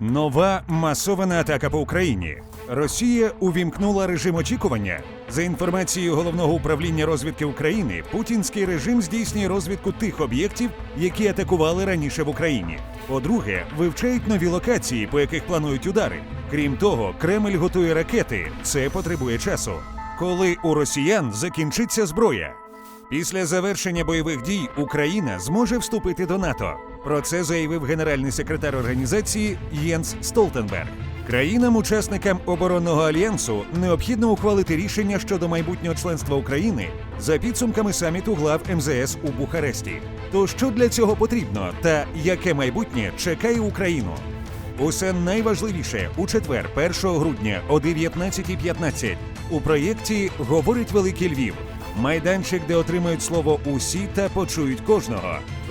Нова масована атака по Україні. Росія увімкнула режим очікування. За інформацією головного управління розвідки України, путінський режим здійснює розвідку тих об'єктів, які атакували раніше в Україні. По-друге, вивчають нові локації, по яких планують удари. Крім того, Кремль готує ракети. Це потребує часу. Коли у росіян закінчиться зброя. Після завершення бойових дій Україна зможе вступити до НАТО. Про це заявив генеральний секретар організації Єнс Столтенберг. Країнам-учасникам оборонного альянсу необхідно ухвалити рішення щодо майбутнього членства України за підсумками саміту глав МЗС у Бухаресті. То що для цього потрібно, та яке майбутнє чекає Україну? Усе найважливіше у четвер, 1 грудня о 19.15 у проєкті Говорить Великий Львів. Майданчик, де отримають слово усі та почують кожного.